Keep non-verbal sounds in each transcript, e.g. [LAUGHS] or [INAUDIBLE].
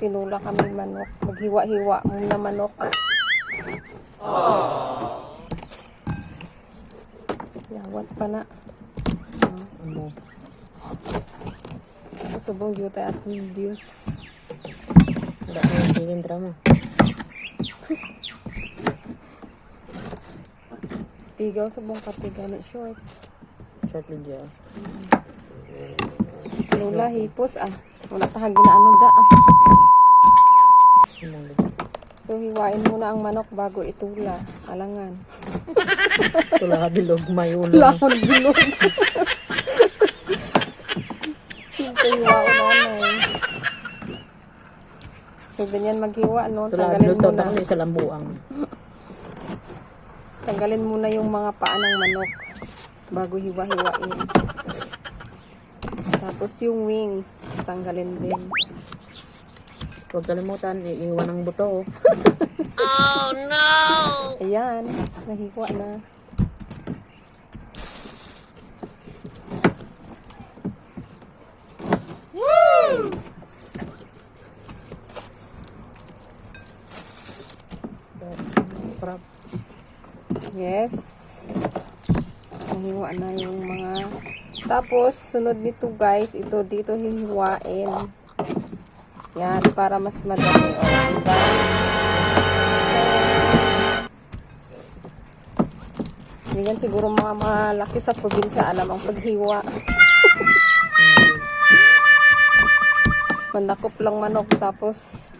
Magtinula kami manok. Maghiwa-hiwa muna manok. Yawat pa na. Ano? Kasubong yuta at views. Wala ko yung silindra mo. Tigaw sa buong katiga na short. Short video. Tinula hipos ah. Wala tahag ginaano da ah. So hiwain muna ang manok bago itula. Alangan. [LAUGHS] Tula bilog mayulo. Lahon bilog. Ito hiwa ko nanay. So ganyan maghiwa no. Tula Tanggalin bilog muna. takli sa lambuang. Tanggalin muna yung mga paa ng manok bago hiwa-hiwain. Tapos yung wings, tanggalin din. Huwag kalimutan, iiwan ang buto. [LAUGHS] Ayan, nahiwa na. Prop. Yes. Nahiwa na yung mga... Tapos, sunod nito guys, ito dito hihiwain. Yan, para mas madali. O, diba? Hindi yan siguro mga malaki sa probinsya alam ang paghiwa. Mandakop lang manok tapos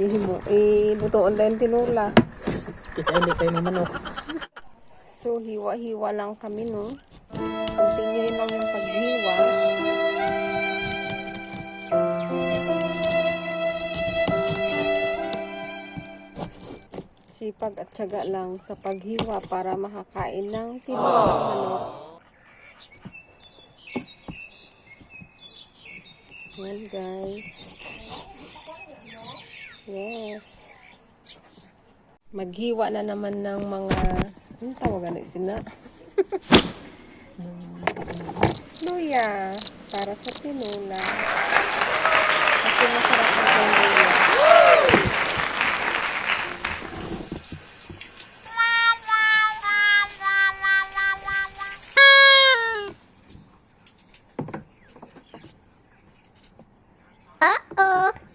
ihimo, ilutoon din tinula. Kasi hindi kayo mamanok. So, hiwa-hiwa lang kami, no? Continue lang yung paghiwa. Sipag at tiyaga lang sa paghiwa para makakain ng tinulang manok. Yan, guys. Yes. Maghiwa na naman ng mga Anong tawagan na sina? [LAUGHS] Luya. Para sa tinula. Kasi masarap ang luya. May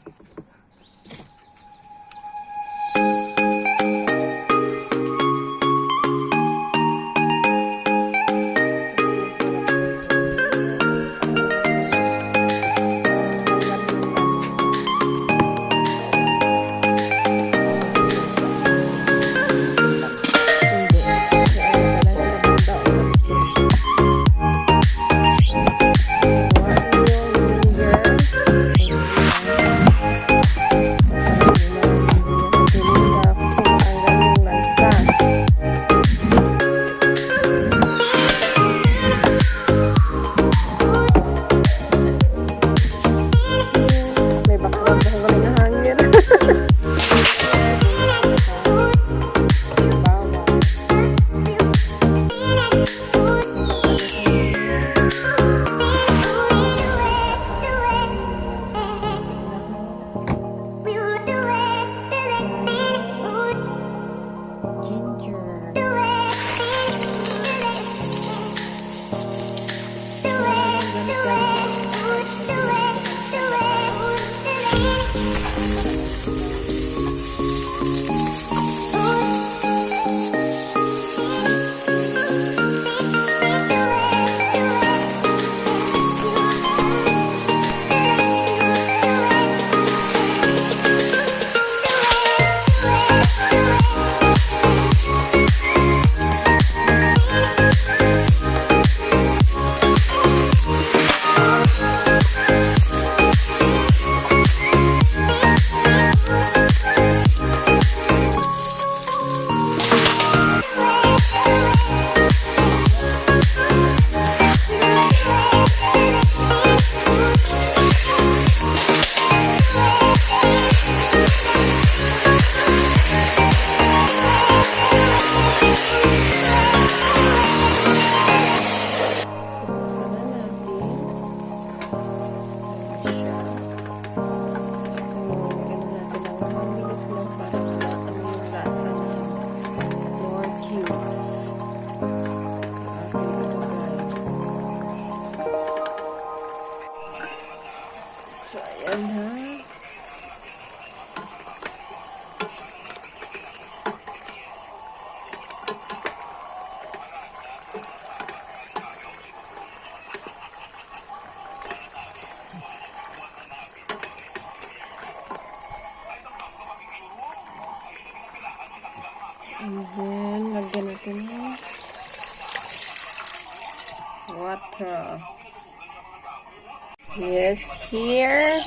Yes, here.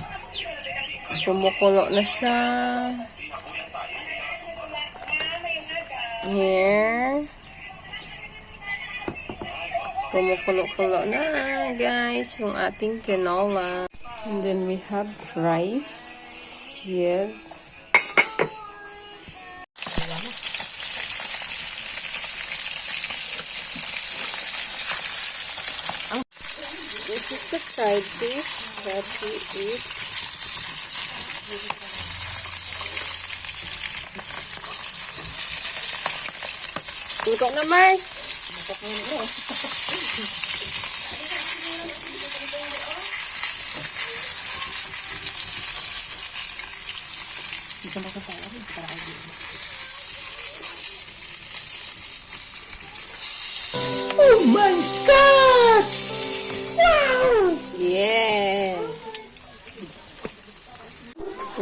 Kumukulo na siya. Here. Kumukulo-kulo na, guys, yung ating tinola. And then we have rice. Yes. side dish. That is it. Luto na, May. Luto na, May. Oh my god! Wow! Yeah!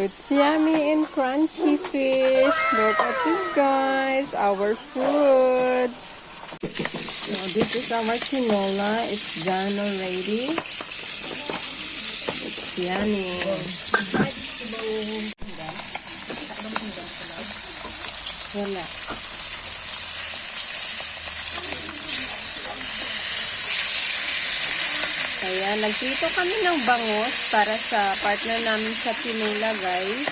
It's yummy and crunchy fish. Look at this, guys. Our food. Now, this is our tinola. It's done already. It's yummy. Wala. Kaya nagprito kami ng bangos para sa partner namin sa tinola, guys.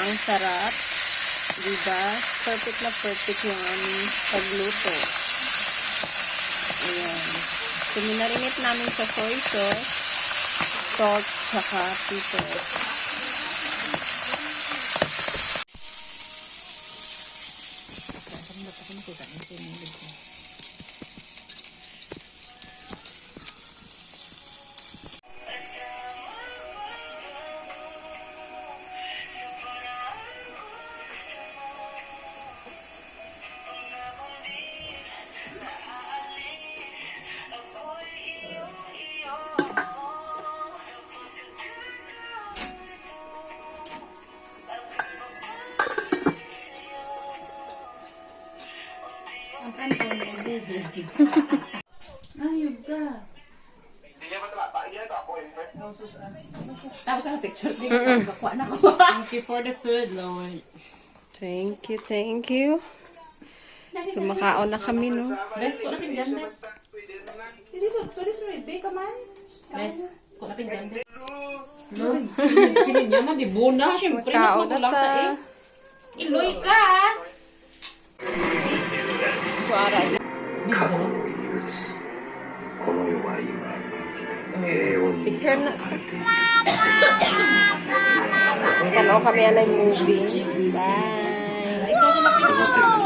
Ang sarap. Diba? Perfect na perfect yung aming pagluto. Ayan. So, minarinate namin sa soy sauce, salt, saka pepper. Ayog ka. Tapos ang picture din. Kakuha na ko. Thank you for the food, Lord. Thank you, thank you. So, makaon na kami, no? Bes, ko na pinggan, Bes. Hindi, so, this may bake man. Bes, ko na pinggan, Bes. No, sinin niya man, di buna. Siyempre, na ta. sa eh. Iloy ka! So, aral. Bigyan na. この世は今平穏に Picture na sa... Ang kano kami alay movie. Bye! Ikaw na lang